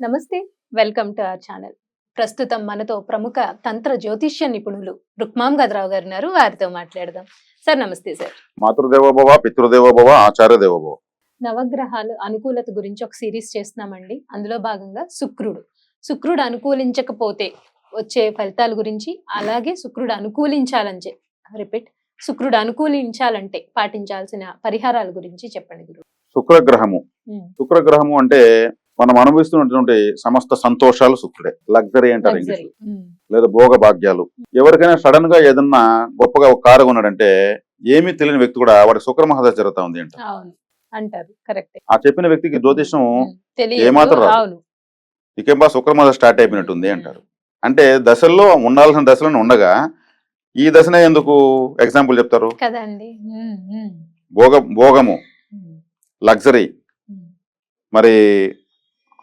నమస్తే welcome to our channel. ప్రస్తుతం మనతో ప్రముఖ తంత్ర జ్యోతిష్య నిపుణులు రుక్మాం గదరావు గారు ఉన్నారు. వారితో మాట్లాడదాం. సార్ నమస్తే సార్. మాతృదేవోభవ పితృదేవోభవ ఆచార్య దేవోభవ నవగ్రహాలు అనుకూలత గురించి ఒక సిరీస్ చేస్తున్నామండి. అందులో భాగంగా శుక్రుడు. శుక్రుడు అనుకూలించకపోతే వచ్చే ఫలితాల గురించి అలాగే శుక్రుడు అనుకూలించాలని రిపీట్ శుక్రుడు అనుకూలించాలంటే పాటించాల్సిన పరిహారాల గురించి చెప్పండి గురు శుక్రగ్రహము. శుక్రగ్రహము అంటే మనం అనుభవిస్తున్నటువంటి సమస్త సంతోషాలు శుక్రుడే లగ్జరీ అంటారు ఇంగ్లీష్ లేదా భోగ భాగ్యాలు ఎవరికైనా సడన్గా ఏదన్నా గొప్పగా ఒక కారు కొన్నాడంటే ఏమీ తెలియని వ్యక్తి కూడా వాడి శుక్ర మహాదశ జరుగుతా ఉంది అంట. అంటారు. కరెక్ట్ ఆ చెప్పిన వ్యక్తికి జ్యోతిషం ఏమాత్రం రాదు. ఇకేం బా శుక్ర మహాదశ స్టార్ట్ అయిపోయినట్టుంది అంటారు. అంటే దశల్లో ఉండాల్సిన దశలను ఉండగా ఈ దశనే ఎందుకు ఎగ్జాంపుల్ చెప్తారు? కదండి. భోగ భోగము. లగ్జరీ. మరి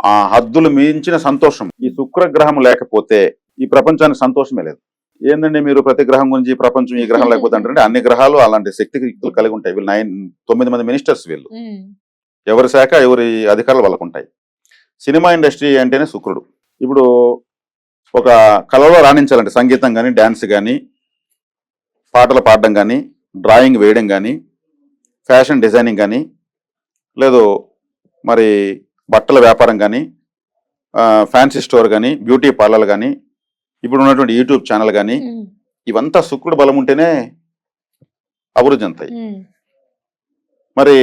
ఆ హద్దులు మించిన సంతోషం ఈ శుక్రగ్రహం లేకపోతే ఈ ప్రపంచానికి సంతోషమే లేదు. ఏందండి మీరు ప్రతి గ్రహం గురించి ప్రపంచం ఈ గ్రహం లేకపోతే అంటే అన్ని గ్రహాలు అలాంటి శక్తి యుక్తులు కలిగి ఉంటాయి. వీళ్ళు నైన్ తొమ్మిది మంది మినిస్టర్స్ వీళ్ళు. ఎవరి శాఖ ఎవరి అధికారులు వాళ్ళకు ఉంటాయి. సినిమా ఇండస్ట్రీ అంటేనే శుక్రుడు. ఇప్పుడు ఒక కళలో రాణించాలంటే సంగీతం కానీ డ్యాన్స్ కానీ పాటలు పాడడం కానీ డ్రాయింగ్ వేయడం కానీ ఫ్యాషన్ డిజైనింగ్ కానీ లేదు మరి బట్టల వ్యాపారం కానీ ఫ్యాన్సీ స్టోర్ కానీ బ్యూటీ పార్లర్ కానీ ఇప్పుడు ఉన్నటువంటి యూట్యూబ్ ఛానల్ కానీ ఇవంతా శుక్రుడు బలం ఉంటేనే అభివృద్ధి చెందుతాయి. మరి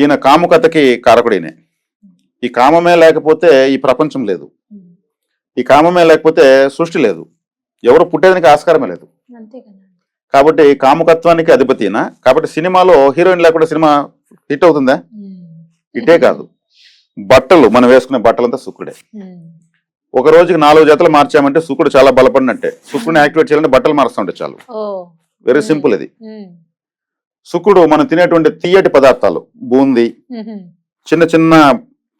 ఈయన కాముకతకి కారకుడినే. ఈ కామమే లేకపోతే ఈ ప్రపంచం లేదు. ఈ కామమే లేకపోతే సృష్టి లేదు. ఎవరు పుట్టేదానికి ఆస్కారమే లేదు. కాబట్టి కాముకత్వానికి అధిపతిన కాబట్టి సినిమాలో హీరోయిన్ లేకుండా సినిమా హిట్ అవుతుందా. ఇటే కాదు. బట్టలు మనం వేసుకునే బట్టలంతా శుక్రుడే ఉమ్. ఒక రోజుకి నాలుగు జతలు మార్చామంటే శుక్రుడు చాలా బలపడినట్టే. శుక్రుడిని యాక్టివేట్ చేయాలంటే బట్టలు మారుస్తుంటే చాలు. వెరీ సింపుల్ ఇది. ఉమ్, శుక్రుడు మనం తినేటువంటి తీయటి పదార్థాలు బూందీ చిన్న చిన్న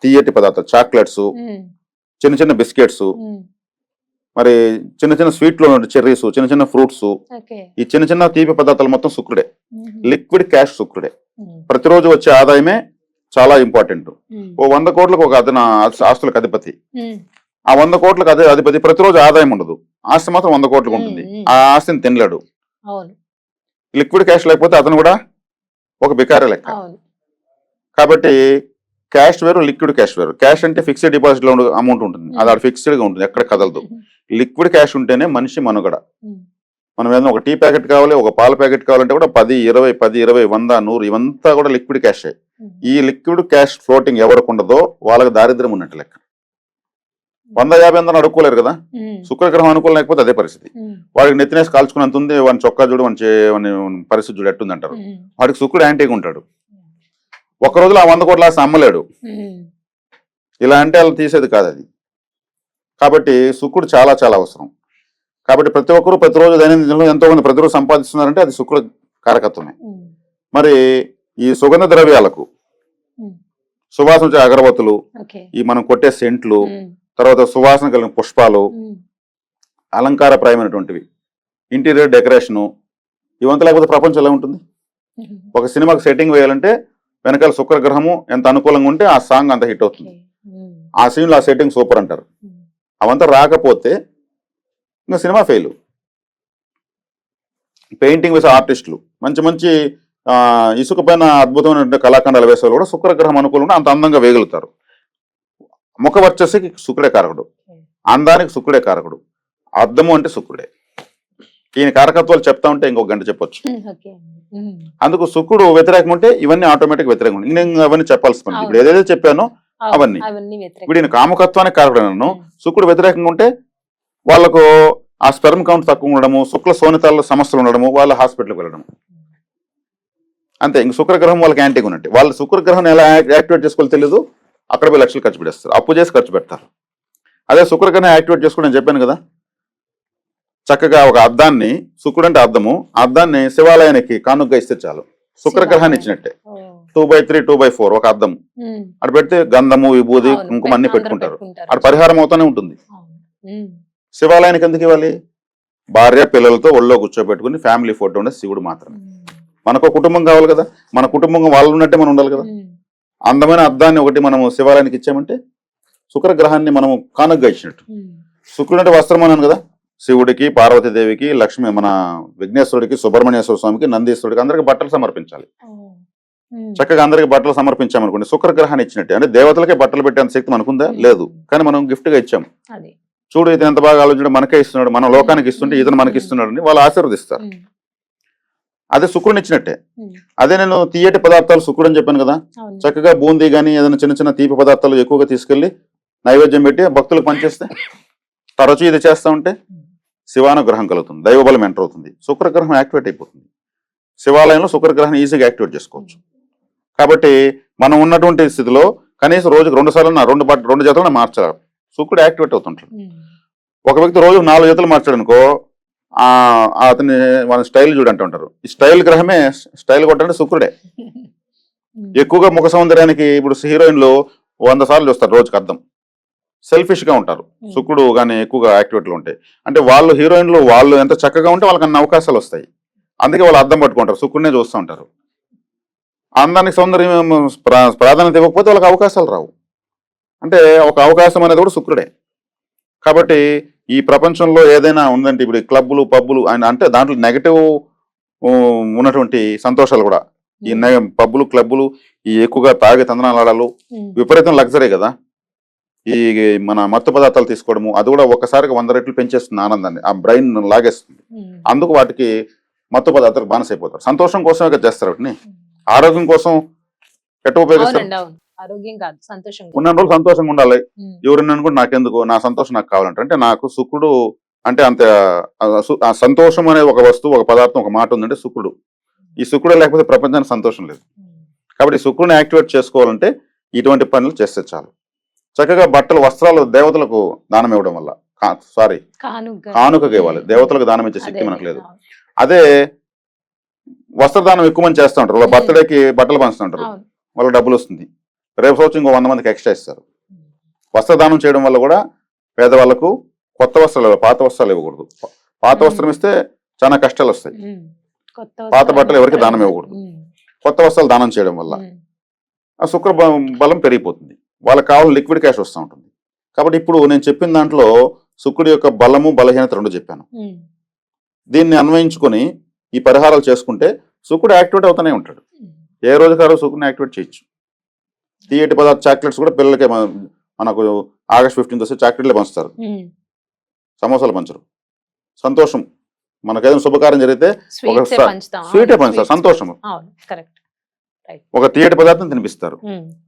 తీయటి పదార్థాలు చాక్లెట్స్ చిన్న చిన్న బిస్కెట్స్. మరి చిన్న చిన్న స్వీట్లో చెర్రీస్ చిన్న చిన్న ఫ్రూట్స్ ఈ చిన్న చిన్న తీపి పదార్థాలు మొత్తం శుక్రుడే లిక్విడ్ క్యాష్ శుక్రుడే ప్రతిరోజు వచ్చే ఆదాయమే చాలా ఇంపార్టెంట్. ఓ వంద కోట్లకు ఒక అతను ఆస్- ఆస్తులకు అధిపతి. ఆ వంద కోట్లకు అదే అధిపతి ప్రతిరోజు ఆదాయం ఉండదు. ఆస్తి మాత్రం వంద కోట్లకు ఉంటుంది. ఆ ఆస్తిని తినలేడు. లిక్విడ్ క్యాష్ లేకపోతే అతను కూడా ఒక బికారే లెక్క. కాబట్టి క్యాష్ వేరు లిక్విడ్ క్యాష్ వేరు. క్యాష్ అంటే ఫిక్స్డ్ డిపాజిట్లో అమౌంట్ ఉంటుంది. అది ఫిక్స్డ్గా ఉంటుంది. ఎక్కడ కదలదు. లిక్విడ్ క్యాష్ ఉంటేనే మనిషి మనుగడ. మనం ఏదైనా ఒక టీ ప్యాకెట్ కావాలి ఒక పాల ప్యాకెట్ కావాలంటే కూడా పది ఇరవై పది ఇరవై వంద నూరు ఇవంతా కూడా లిక్విడ్ క్యాష్. ఈ లిక్విడ్ క్యాష్ ఫ్లోటింగ్ ఎవరికి ఉండదో వాళ్ళకి దారిద్ర్యం ఉన్నట్టు లెక్క. వంద యాభై వందలు అడుక్కోలేరు కదా? శుక్రగ్రహం అనుకూలం లేకపోతే అదే పరిస్థితి. వాడికి నెత్తినేసి కాల్చుకున్నంత ఉంది వాని చొక్కా చూడు వాని పరిస్థితి చూడు ఎట్టుంది అంటారు వాడికి శుక్రుడు యాంటీగా ఉంటాడు. ఒక రోజులో ఆ వంద కోట్ల అమ్మలేడు. ఇలా అంటే అలా తీసేది కాదు అది. కాబట్టి శుక్రుడు చాలా చాలా అవసరం. కాబట్టి ప్రతి ఒక్కరూ ప్రతిరోజు దైనందినంలో ఎంతో మంది ప్రతిరోజు సంపాదిస్తున్నారంటే అది శుక్రుడు కారకత్వమే. మరి ఈ సుగంధ ద్రవ్యాలకు. సువాసన వచ్చే అగరబత్తులు ఈ మనం కొట్టే సెంట్లు తర్వాత సువాసన కలిగిన పుష్పాలు ఉమ్, అలంకారప్రాయమైనటువంటివి ఇంటీరియర్ డెకరేషను ఇవంతా లేకపోతే ప్రపంచం ఎలా ఉంటుంది. ఒక సినిమాకి సెట్టింగ్ వేయాలంటే వెనకాల శుక్రగ్రహము ఎంత అనుకూలంగా ఉంటే ఆ సాంగ్ అంత హిట్ అవుతుంది. ఆ సీన్లో ఆ సెట్టింగ్ సూపర్ అంటారు. అవంతా రాకపోతే ఇంకా సినిమా ఫెయిల్. పెయింటింగ్ వేసే ఆర్టిస్టులు. మంచి మంచి ఇసుక పైన అద్భుతమైన కళాఖండాలు వేసే వాళ్ళు కూడా శుక్రగ్రహం అనుకూలంగా అంత అందంగా వేయగలుగుతారు. ముఖ వర్చస్సుకి శుక్రుడే కారకుడు. అందానికి శుక్రుడే కారకుడు. అద్దము అంటే శుక్రుడే. ఈయన కారకత్వాలు చెప్తా ఉంటే ఇంకొక గంట చెప్పొచ్చు. అందుకు శుక్రుడు వ్యతిరేకం ఉంటే ఇవన్నీ ఆటోమేటిక్ వ్యతిరేకం ఉంటాయి. నేను అవన్నీ చెప్పాల్సి పని ఇప్పుడు ఏదైతే చెప్పానో అవును, అవన్నీ. ఇప్పుడు ఈయన కామకత్వానికి కారకుడు నన్ను శుక్రుడు వ్యతిరేకంగా ఉంటే వాళ్ళకు ఆ స్పెర్మ్ కౌంట్ తక్కువ ఉండడము శుక్ల సోనితాల్లో సమస్యలు ఉండడము వాళ్ళ హాస్పిటల్కి వెళ్ళడం అంతే ఇంక శుక్రగ్రహం వాళ్ళకి యాంటీగా ఉన్నట్టు. వాళ్ళు శుక్రగ్రహం ఎలా యాక్- యాక్టివేట్ చేసుకోవాలో తెలియదు అక్కడ పోయి లక్షలు ఖర్చు పెడతారు అప్పు చేసి ఖర్చు పెడతారు. అదే శుక్రగ్రహం యాక్టివేట్ చేసుకోవడం నేను చెప్పాను కదా? చక్కగా ఒక అద్దాన్ని శుక్రుడు అంటే అద్దము ఆ అద్దాన్ని శివాలయానికి కానుకగా ఇస్తే చాలు. శుక్రగ్రహాన్ని ఇచ్చినట్టే. Two by three two by four ఒక అద్దం. ఉమ్, అక్కడ పెడితే గంధము విభూది కుంకుమ అన్ని పెట్టుకుంటారు. అక్కడ పరిహారం అవుతూనే ఉంటుంది. శివాలయానికి ఎందుకు ఇవ్వాలి? భార్య పిల్లలతో ఒళ్ళో కూర్చోబెట్టుకుని ఫ్యామిలీ ఫోటో ఉండే శివుడు మాత్రమే. మనకు కుటుంబం కావాలి కదా? మన కుటుంబం వాళ్ళు ఉన్నట్టే మనం ఉండాలి కదా? అందమైన అద్దాన్ని ఒకటి మనం శివాలయానికి ఇచ్చామంటే శుక్రగ్రహాన్ని మనం కానుకగా ఇచ్చినట్టు. శుక్రుడు అంటే వస్త్రం అన్నాను కదా? శివుడికి పార్వతీదేవికి లక్ష్మి మన విఘ్నేశ్వరుడికి సుబ్రహ్మణ్యేశ్వర స్వామికి నందీశ్వరుడికి అందరికి బట్టలు సమర్పించాలి. చక్కగా అందరికి బట్టలు సమర్పించామనుకోండి శుక్రగ్రహాన్ని ఇచ్చినట్టే. అంటే దేవతలకే బట్టలు పెట్టేంత శక్తి మనకుందా? లేదు. కానీ మనం గిఫ్ట్గా ఇచ్చాం అది. చూడు ఇతను ఎంత బాగా ఆలోచించడం మనకే ఇస్తున్నాడు మన లోకానికి ఇస్తుంటే ఇతను మనకి ఇస్తున్నాడు అని వాళ్ళు ఆశీర్వదిస్తారు. అదే శుక్రుని ఇచ్చినట్టే. అదే నేను తీయటి పదార్థాలు శుక్రుడు అని చెప్పాను కదా. చక్కగా బూందీ కానీ ఏదైనా చిన్న చిన్న తీపి పదార్థాలు ఎక్కువగా తీసుకెళ్ళి నైవేద్యం పెట్టి భక్తులకు పనిచేస్తే తరచూ ఇది చేస్తా ఉంటే శివానుగ్రహం కలుగుతుంది దైవబలం ఎంటర్ అవుతుంది శుక్రగ్రహం యాక్టివేట్ అయిపోతుంది. శివాలయంలో శుక్రగ్రహం ఈజీగా యాక్టివేట్ చేసుకోవచ్చు. కాబట్టి మనం ఉన్నటువంటి స్థితిలో కనీసం రోజుకు రెండు సార్లు నా రెండు రెండు జతలను మార్చాలి. శుక్రుడు యాక్టివేట్ అవుతుంటాడు. ఒక వ్యక్తి రోజు నాలుగు జతలు మార్చాడు అనుకో అతని మన స్టైల్ చూడంటూ ఉంటారు. ఈ స్టైల్ గ్రహమే స్టైల్ కొట్టంటే శుక్రుడే ఎక్కువగా ముఖ సౌందర్యానికి ఇప్పుడు హీరోయిన్లు వంద సార్లు చూస్తారు రోజుకి అర్థం సెల్ఫిష్గా ఉంటారు శుక్రుడు కానీ ఎక్కువగా యాక్టివిటీలు ఉంటాయి. అంటే వాళ్ళు హీరోయిన్లు వాళ్ళు ఎంత చక్కగా ఉంటే వాళ్ళకి అన్ని అవకాశాలు వస్తాయి. అందుకే వాళ్ళు అర్థం పట్టుకుంటారు. శుక్రుడినే చూస్తూ ఉంటారు. అందానికి సౌందర్యం ప్రా- ప్రాధాన్యత ఇవ్వకపోతే వాళ్ళకి అవకాశాలు రావు. అంటే ఒక అవకాశం అనేది కూడా శుక్రుడే. కాబట్టి ఈ ప్రపంచంలో ఏదైనా ఉందంటే ఇప్పుడు క్లబ్బులు పబ్బులు ఆయన అంటే దాంట్లో నెగటివ్ ఉన్నటువంటి సంతోషాలు కూడా. ఈ నె- పబ్బులు క్లబ్బులు ఈ ఎక్కువగా తాగే తందనాలాడాలు ఉమ్, విపరీతం లగ్జరీ కదా. ఈ మన మత్తు పదార్థాలు తీసుకోవడము అది కూడా ఒక్కసారిగా వంద రెట్లు పెంచేస్తుంది ఆనందాన్ని. ఆ బ్రెయిన్ లాగేస్తుంది. అందుకు వాటికి మత్తు పదార్థాలకు బానిసైపోతారు. సంతోషం కోసమే కదా చేస్తారు వాటిని. ఆరోగ్యం కోసం ఎట్ట ఉపయోగిస్తారు? ఆరోగ్యం కాదు. ఉన్న రోజులు సంతోషంగా ఉండాలి. ఎవరిని అనుకుంటే నాకెందుకు? నా సంతోషం నాకు కావాలంటే అంటే నాకు శుక్రుడు అంటే అంత సంతోషం అనే ఒక వస్తువు ఒక పదార్థం ఒక మాట ఉందంటే శుక్రుడు. ఈ శుక్రుడు లేకపోతే ప్రపంచానికి సంతోషం లేదు. కాబట్టి శుక్రుని యాక్టివేట్ చేసుకోవాలంటే ఇటువంటి పనులు చేస్తే చాలు. చక్కగా బట్టలు వస్త్రాలు దేవతలకు దానం ఇవ్వడం వల్ల సారీ కానుక. కానుకగా ఇవ్వాలి. దేవతలకు దానం ఇచ్చే శక్తి మనకు లేదు. అదే వస్త్రదానం ఎక్కువ మంది చేస్తూ ఉంటారు. వాళ్ళ. బర్త్డేకి బట్టలు పంచుతుంటారు. వాళ్ళకి డబ్బులు వస్తుంది. రేపు సంవత్సరం ఇంకో వంద మందికి ఎక్స్ట్రా ఇస్తారు. వస్త్రదానం చేయడం వల్ల కూడా పేదవాళ్ళకు కొత్త వస్త్రాలు పాత వస్త్రాలు ఇవ్వకూడదు. పాత. వస్త్రం ఇస్తే చాలా కష్టాలు వస్తాయి. పాత బట్టలు ఎవరికి. దానం ఇవ్వకూడదు. కొత్త వస్త్రాలు దానం చేయడం వల్ల ఆ శుక్ర బలం పెరిగిపోతుంది. వాళ్ళకి కావాలని లిక్విడ్ క్యాష్ వస్తూ ఉంటుంది. కాబట్టి ఇప్పుడు నేను చెప్పిన దాంట్లో శుక్రుడి యొక్క బలము బలహీనత రెండు చెప్పాను. దీన్ని అన్వయించుకొని ఈ పరిహారాలు చేసుకుంటే శుక్రుడు యాక్టివేట్ అవుతూనే ఉంటాడు. ఏ రోజు కాదు శుక్రుని యాక్టివేట్ చేయొచ్చు. తీయటి పదార్థ చాక్లెట్స్ కూడా పిల్లలకి మన- మనకు ఆగస్ట్ ఫిఫ్టీన్త్ వస్తే చాక్లెట్లే పంచుతారు. సమోసాలు పంచరు. సంతోషం. మనకు ఏదైనా శుభకార్యం జరిగితే పంచుతాం. స్వీటే పంచుతారు. సంతోషం. ఒక తీయటి పదార్థం తినిపిస్తారు.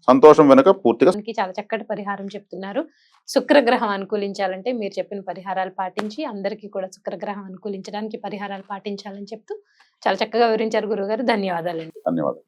సంతోషం వెనుక పూర్తిగా చాలా చక్కటి పరిహారం చెప్తున్నారు. శుక్రగ్రహం అనుకూలించాలంటే మీరు చెప్పిన పరిహారాలు పాటించి అందరికీ కూడా శుక్రగ్రహం అనుకూలించడానికి పరిహారాలు పాటించాలని చెప్తూ చాలా చక్కగా వివరించారు గురుగారు ధన్యవాదాలండి. ధన్యవాదాలు.